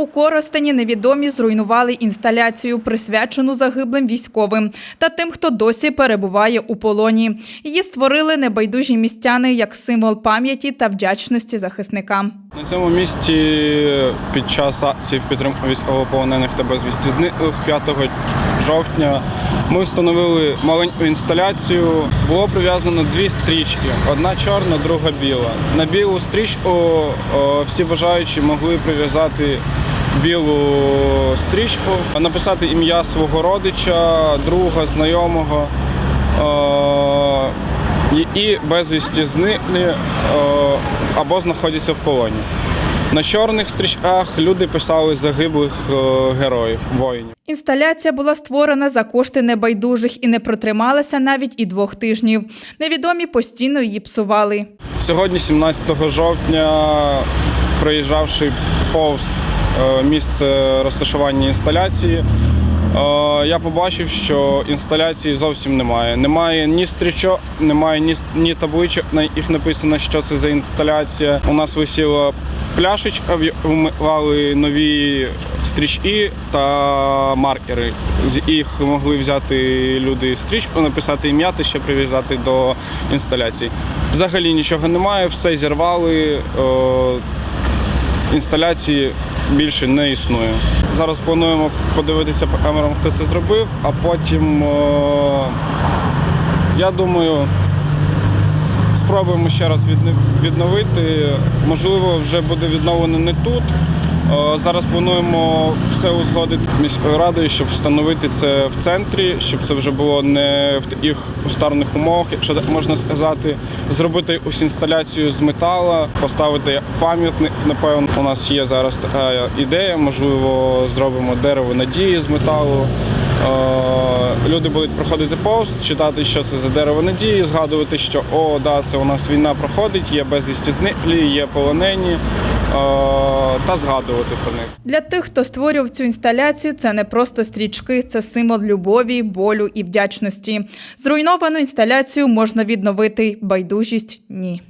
У Коростені невідомі зруйнували інсталяцію, присвячену загиблим військовим та тим, хто досі перебуває у полоні. Її створили небайдужі містяни як символ пам'яті та вдячності захисникам. На цьому місці під час акції в підтримку військовополонених та безвісті зниклих 5 жовтня ми встановили маленьку інсталяцію. Було прив'язано дві стрічки: одна чорна, друга біла. На білу стрічку всі бажаючі могли прив'язати білу стрічку, написати ім'я свого родича, друга, знайомого. І- і безвісті зниклі е, або знаходяться в полоні. На чорних стрічках люди писали загиблих е, героїв, воїнів. Інсталяція була створена за кошти небайдужих і не протрималася навіть і двох тижнів. Невідомі постійно її псували. Сьогодні, 17 жовтня, проїжджавши повз е, місце розташування інсталяції, я побачив, що інсталяції зовсім немає. Немає ні стрічок, немає ні, ні табличок, на яких написано, що це за інсталяція. У нас висіла пляшечка, в яку ми клали нові стрічки та маркери. З їх могли взяти люди стрічку, написати ім'я та ще прив'язати до інсталяції. Взагалі нічого немає, все зірвали. Інсталяції більше не існує. Зараз плануємо подивитися по камерам, хто це зробив, а потім, е, я думаю, спробуємо ще раз відновити. Можливо, вже буде відновлено не тут. Е, Зараз плануємо все узгодити міською радою, щоб встановити це в центрі, щоб це вже було не в таких устарних умовах, якщо так можна сказати. Зробити якусь інсталяцію з метала, поставити пам'ятник. Напевно, у нас є зараз така ідея. Можливо, зробимо дерево надії з металу. Е, Люди будуть проходити повз, читати, що це за дерево надії, згадувати, що о, да, це у нас війна проходить, є безвісті зниклі, є полонені, та згадувати про них. Для тих, хто створював цю інсталяцію, це не просто стрічки, це символ любові, болю і вдячності. Зруйновану інсталяцію можна відновити, байдужість ні.